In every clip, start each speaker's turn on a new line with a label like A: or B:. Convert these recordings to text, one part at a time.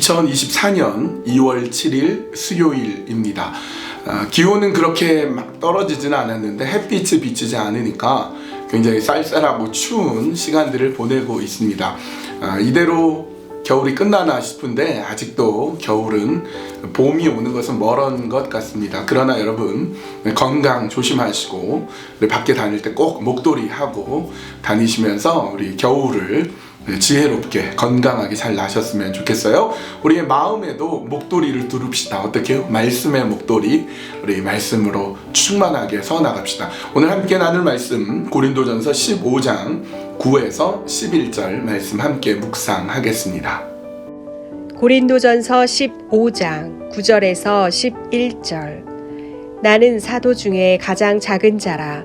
A: 2024년 2월 7일 수요일입니다. 아, 기온은 그렇게 막 떨어지지는 않았는데 햇빛이 비치지 않으니까 굉장히 쌀쌀하고 추운 시간들을 보내고 있습니다. 아, 이대로 겨울이 끝나나 싶은데 아직도 겨울은 봄이 오는 것은 멀은 것 같습니다. 그러나 여러분 건강 조심하시고 밖에 다닐 때 꼭 목도리 하고 다니시면서 우리 겨울을 지혜롭게 건강하게 잘 나셨으면 좋겠어요. 우리의 마음에도 목도리를 두릅시다. 어떻게요? 말씀의 목도리 우리 말씀으로 충만하게 서 나갑시다. 오늘 함께 나눌 말씀 고린도전서 15장 9에서 11절 말씀 함께 묵상하겠습니다.
B: 고린도전서 15장 9절에서 11절 나는 사도 중에 가장 작은 자라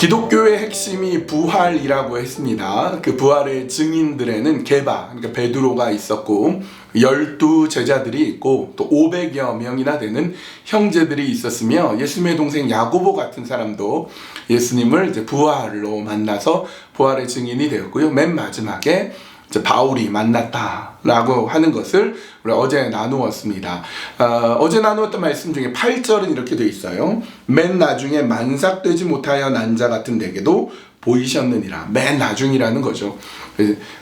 A: 기독교의 핵심이 부활이라고 했습니다. 그 부활의 증인들에는 게바, 그러니까 베드로가 있었고 열두 제자들이 있고 또 500여 명이나 되는 형제들이 있었으며 예수님의 동생 야고보 같은 사람도 예수님을 이제 부활로 만나서 부활의 증인이 되었고요. 맨 마지막에 바울이 만났다라고 하는 것을 우리 어제 나누었습니다. 어, 제 나누었던 말씀 중에 8절은 이렇게 돼 있어요. 맨 나중에 만삭되지 못하여 난자 같은 내게도 보이셨느니라. 맨 나중이라는 거죠.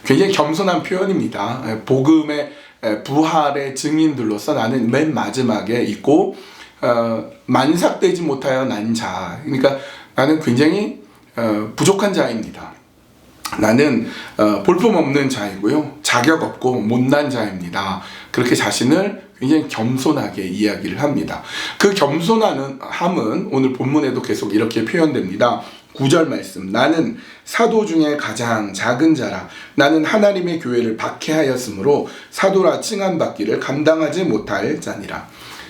A: 굉장히 겸손한 표현입니다. 복음의 부활의 증인들로서 나는 맨 마지막에 있고 어, 만삭되지 못하여 난 자. 그러니까 나는 굉장히 어, 부족한 자입니다. 나는 어, 볼품 없는 자이고요. 자격 없고 못난 자입니다. 그렇게 자신을 굉장히 겸손하게 이야기를 합니다. 그 겸손함은 오늘 본문에도 계속 이렇게 표현됩니다. 9절 말씀. 나는 사도 중에 가장 작은 자라. 나는 하나님의 교회를 박해하였으므로 사도라 칭함 받기를 감당하지 못할 자니라.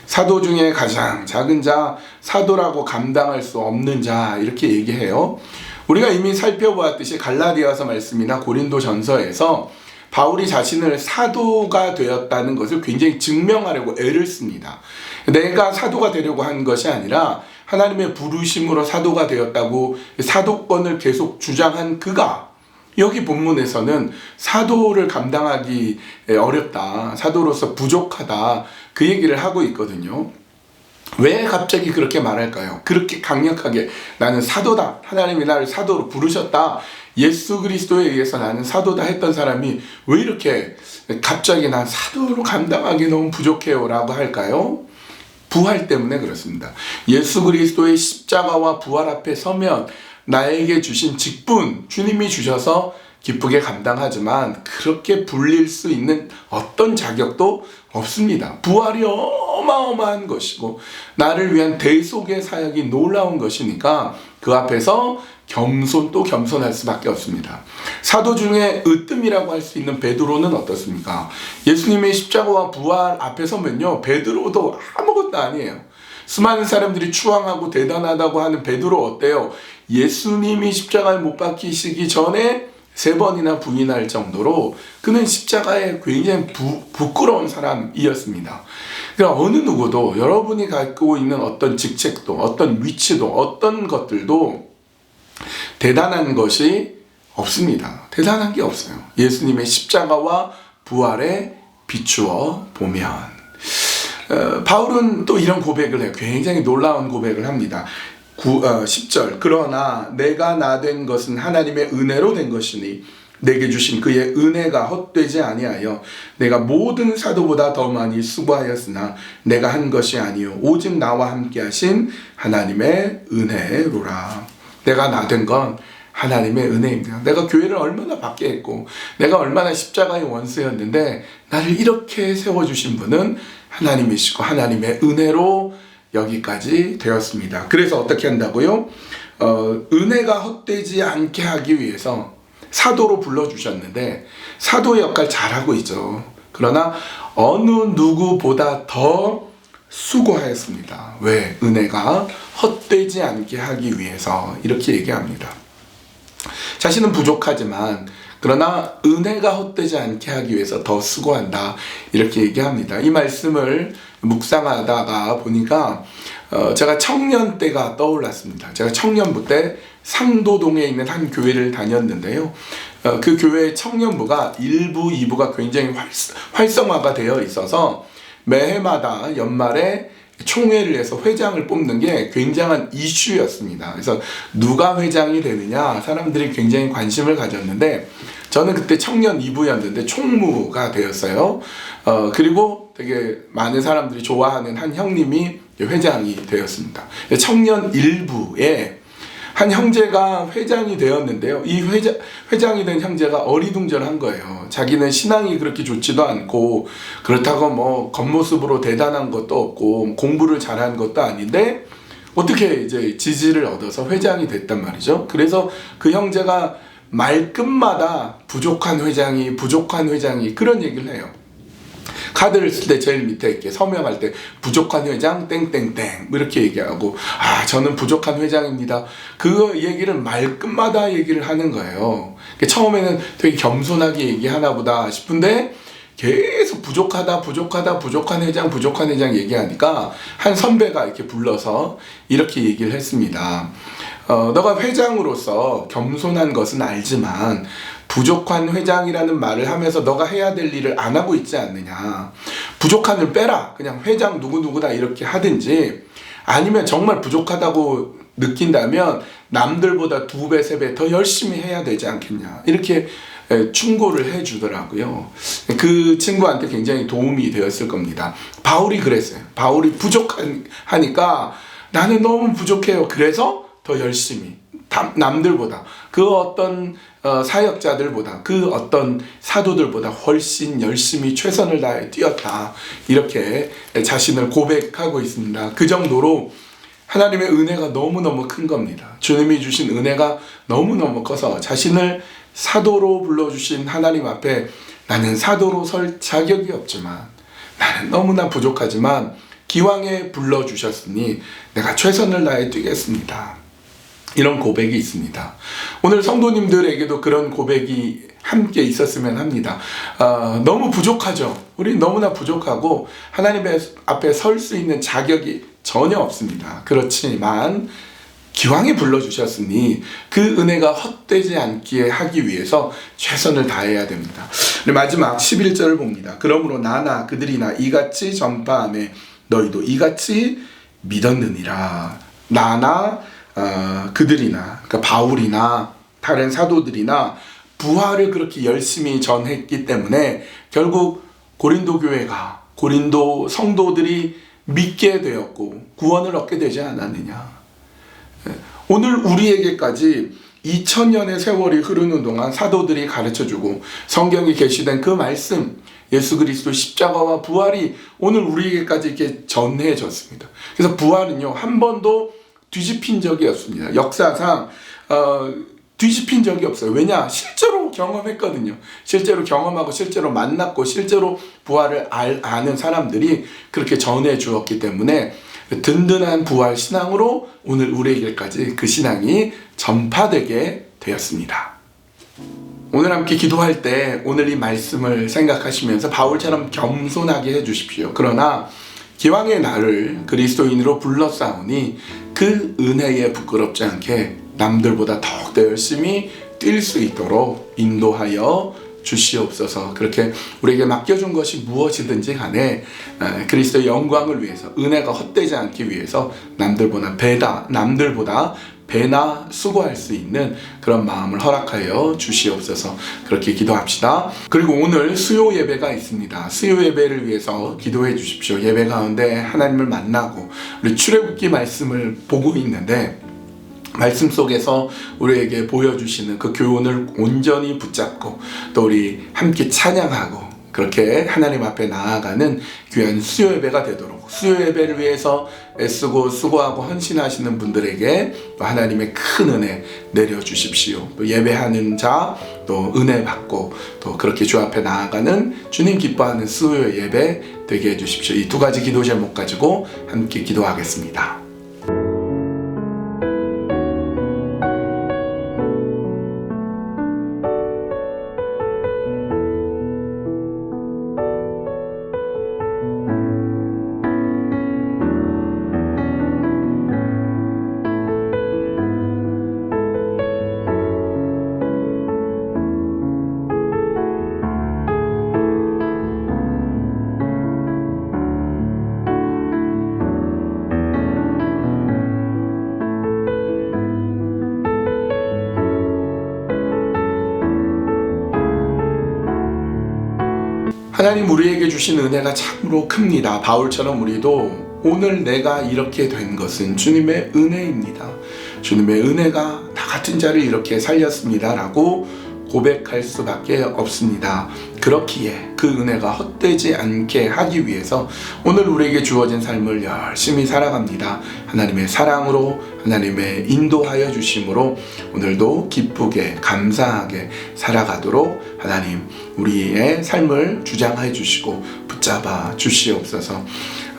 A: 사도 중에 가장 작은 자, 사도라고 감당할 수 없는 자, 이렇게 얘기해요. 우리가 이미 살펴보았듯이 갈라디아서 말씀이나 고린도 전서에서 바울이 자신을 사도가 되었다는 것을 굉장히 증명하려고 애를 씁니다. 내가 사도가 되려고 한 것이 아니라 하나님의 부르심으로 사도가 되었다고 사도권을 계속 주장한 그가 여기 본문에서는 사도를 감당하기 어렵다. 사도로서 부족하다. 그 얘기를 하고 있거든요. 왜 갑자기 그렇게 말할까요? 그렇게 강력하게 나는 사도다. 하나님이 나를 사도로 부르셨다. 예수 그리스도에 의해서 나는 사도다 했던 사람이 왜 이렇게 갑자기 난 사도로 감당하기 너무 부족해요 라고 할까요? 부활 때문에 그렇습니다. 예수 그리스도의 십자가와 부활 앞에 서면 나에게 주신 직분, 주님이 주셔서 기쁘게 감당하지만 그렇게 불릴 수 있는 어떤 자격도 없습니다. 부활이 어마어마한 것이고 나를 위한 대속의 사역이 놀라운 것이니까 그 앞에서 겸손 또 겸손할 수밖에 없습니다. 사도 중에 으뜸이라고 할 수 있는 베드로는 어떻습니까? 예수님의 십자가와 부활 앞에 서면요 베드로도 아무것도 아니에요. 수많은 사람들이 추앙하고 대단하다고 하는 베드로 어때요? 예수님이 십자가에 못 박히시기 전에 세 번이나 부인할 정도로 그는 십자가에 굉장히 부, 부끄러운 사람이었습니다. 그러니까 어느 누구도 여러분이 갖고 있는 어떤 직책도 어떤 위치도 어떤 것들도 대단한 것이 없습니다. 대단한 게 없어요. 예수님의 십자가와 부활에 비추어 보면 어, 바울은 또 이런 고백을 해요. 굉장히 놀라운 고백을 합니다. 9, 어, 10절 그러나 내가 나 된 것은 하나님의 은혜로 된 것이니 내게 주신 그의 은혜가 헛되지 아니하여 내가 모든 사도보다 더 많이 수고하였으나 내가 한 것이 아니요 오직 나와 함께 하신 하나님의 은혜로라 내가 나 된 건 하나님의 은혜입니다. 내가 교회를 얼마나 받게 했고 내가 얼마나 십자가의 원수였는데 나를 이렇게 세워 주신 분은 하나님이시고 하나님의 은혜로 여기까지 되었습니다. 그래서 어떻게 한다고요? 어, 은혜가 헛되지 않게 하기 위해서 사도로 불러주셨는데 사도의 역할 잘하고 있죠. 그러나 어느 누구보다 더 수고하였습니다. 왜? 은혜가 헛되지 않게 하기 위해서 이렇게 얘기합니다. 자신은 부족하지만 그러나 은혜가 헛되지 않게 하기 위해서 더 수고한다 이렇게 얘기합니다. 이 말씀을 묵상하다가 보니까 어, 제가 청년 때가 떠올랐습니다. 제가 청년부 때 상도동에 있는 한 교회를 다녔는데요. 어, 그 교회 청년부가 1부, 2부가 굉장히 활- 활성화가 되어 있어서 매해마다 연말에 총회를 해서 회장을 뽑는 게 굉장한 이슈였습니다. 그래서 누가 회장이 되느냐 사람들이 굉장히 관심을 가졌는데 저는 그때 청년 2부였는데 총무가 되었어요. 어, 그리고 되게 많은 사람들이 좋아하는 한 형님이 회장이 되었습니다. 청년 1부에 한 형제가 회장이 되었는데요. 이 회장, 회장이 된 형제가 어리둥절한 거예요. 자기는 신앙이 그렇게 좋지도 않고, 그렇다고 뭐 겉모습으로 대단한 것도 없고, 공부를 잘한 것도 아닌데, 어떻게 이제 지지를 얻어서 회장이 됐단 말이죠. 그래서 그 형제가 말끝마다 부족한 회장이, 부족한 회장이 그런 얘기를 해요. 카드를 쓸 때 제일 밑에 이렇게 서명할 때 부족한 회장 땡땡땡 뭐 이렇게 얘기하고 아 저는 부족한 회장입니다. 그 얘기를 말끝마다 얘기를 하는 거예요. 그러니까 처음에는 되게 겸손하게 얘기하나 보다 싶은데 계속 부족하다 부족하다 부족한 회장 부족한 회장 얘기하니까 한 선배가 이렇게 불러서 이렇게 얘기를 했습니다. 어, 너가 회장으로서 겸손한 것은 알지만 부족한 회장이라는 말을 하면서 너가 해야 될 일을 안 하고 있지 않느냐. 부족한을 빼라. 그냥 회장 누구누구다 이렇게 하든지 아니면 정말 부족하다고 느낀다면 남들보다 두 배, 세 배 더 열심히 해야 되지 않겠냐. 이렇게 에, 충고를 해 주더라고요. 그 친구한테 굉장히 도움이 되었을 겁니다. 바울이 그랬어요. 바울이 부족하니까 나는 너무 부족해요. 그래서 더 열심히 다- 남들보다 그 어떤 어, 사역자들보다 그 어떤 사도들보다 훨씬 열심히 최선을 다해 뛰었다 이렇게 자신을 고백하고 있습니다. 그 정도로 하나님의 은혜가 너무너무 큰 겁니다. 주님이 주신 은혜가 너무너무 커서 자신을 사도로 불러주신 하나님 앞에 나는 사도로 설 자격이 없지만 나는 너무나 부족하지만 기왕에 불러주셨으니 내가 최선을 다해 뛰겠습니다. 이런 고백이 있습니다. 오늘 성도님들에게도 그런 고백이 함께 있었으면 합니다. 아, 너무 부족하죠. 우리 너무나 부족하고 하나님 앞에 설 수 있는 자격이 전혀 없습니다. 그렇지만 기왕에 불러주셨으니 그 은혜가 헛되지 않게 하기 위해서 최선을 다해야 됩니다. 마지막 11절을 봅니다. 그러므로 나나 그들이나 이같이 전파함에 너희도 이같이 믿었느니라. 나나 어, 그들이나 그러니까 바울이나 다른 사도들이나 부활을 그렇게 열심히 전했기 때문에 결국 고린도 교회가 고린도 성도들이 믿게 되었고 구원을 얻게 되지 않았느냐. 예, 오늘 우리에게까지 2000년의 세월이 흐르는 동안 사도들이 가르쳐 주고 성경에 게시된 그 말씀 예수 그리스도 십자가와 부활이 오늘 우리에게까지 이렇게 전해졌습니다. 그래서 부활은요 한 번도 뒤집힌 적이 없습니다. 역사상 어, 뒤집힌 적이 없어요. 왜냐? 실제로 경험했거든요. 실제로 경험하고 실제로 만났고 실제로 부활을 알, 아는 사람들이 그렇게 전해 주었기 때문에 든든한 부활 신앙으로 오늘 우리에게까지 그 신앙이 전파되게 되었습니다. 오늘 함께 기도할 때 오늘 이 말씀을 생각하시면서 바울처럼 겸손하게 해주십시오. 그러나 기왕의 나를 그리스도인으로 불러싸우니 그 은혜에 부끄럽지 않게 남들보다 더욱더 열심히 뛸 수 있도록 인도하여 주시옵소서. 그렇게 우리에게 맡겨준 것이 무엇이든지 간에 에, 그리스도의 영광을 위해서 은혜가 헛되지 않기 위해서 남들보다 배다 남들보다 배나 수고할 수 있는 그런 마음을 허락하여 주시옵소서 그렇게 기도합시다. 그리고 오늘 수요 예배가 있습니다. 수요 예배를 위해서 기도해 주십시오. 예배 가운데 하나님을 만나고 우리 출애굽기 말씀을 보고 있는데 말씀 속에서 우리에게 보여주시는 그 교훈을 온전히 붙잡고 또 우리 함께 찬양하고 그렇게 하나님 앞에 나아가는 귀한 수요 예배가 되도록 수요 예배를 위해서 애쓰고 수고하고 헌신하시는 분들에게 또 하나님의 큰 은혜 내려 주십시오. 또 예배하는 자 또 은혜 받고 또 그렇게 주 앞에 나아가는 주님 기뻐하는 수요 예배 되게 해 주십시오. 이 두 가지 기도 제목 가지고 함께 기도하겠습니다. 하나님 우리에게 주신 은혜가 참으로 큽니다. 바울처럼 우리도 오늘 내가 이렇게 된 것은 주님의 은혜입니다. 주님의 은혜가 나 같은 자를 이렇게 살렸습니다. 라고 고백할 수밖에 없습니다. 그렇기에 그 은혜가 헛되지 않게 하기 위해서 오늘 우리에게 주어진 삶을 열심히 살아갑니다. 하나님의 사랑으로 하나님의 인도하여 주심으로 오늘도 기쁘게 감사하게 살아가도록 하나님 우리의 삶을 주장해 주시고 붙잡아 주시옵소서.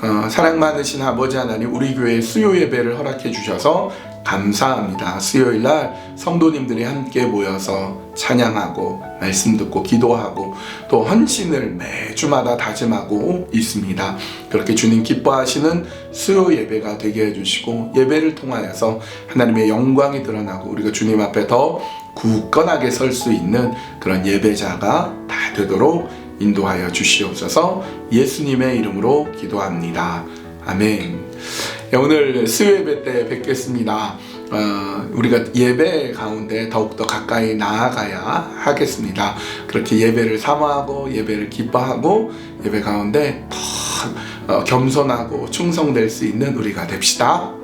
A: 어, 사랑 많으신 아버지 하나님 우리 교회 수요 예배를 허락해 주셔서 감사합니다. 수요일 날 성도님들이 함께 모여서 찬양하고 말씀 듣고 기도하고 또 헌신을 매주마다 다짐하고 있습니다. 그렇게 주님 기뻐하시는 수요 예배가 되게 해주시고 예배를 통하여서 하나님의 영광이 드러나고 우리가 주님 앞에 더 굳건하게 설 수 있는 그런 예배자가 다 되도록 인도하여 주시옵소서 예수님의 이름으로 기도합니다. 아멘. 예, 오늘 수요 예배 때 뵙겠습니다. 어, 우리가 예배 가운데 더욱더 가까이 나아가야 하겠습니다. 그렇게 예배를 사모하고 예배를 기뻐하고 예배 가운데 더 어, 겸손하고 충성될 수 있는 우리가 됩시다.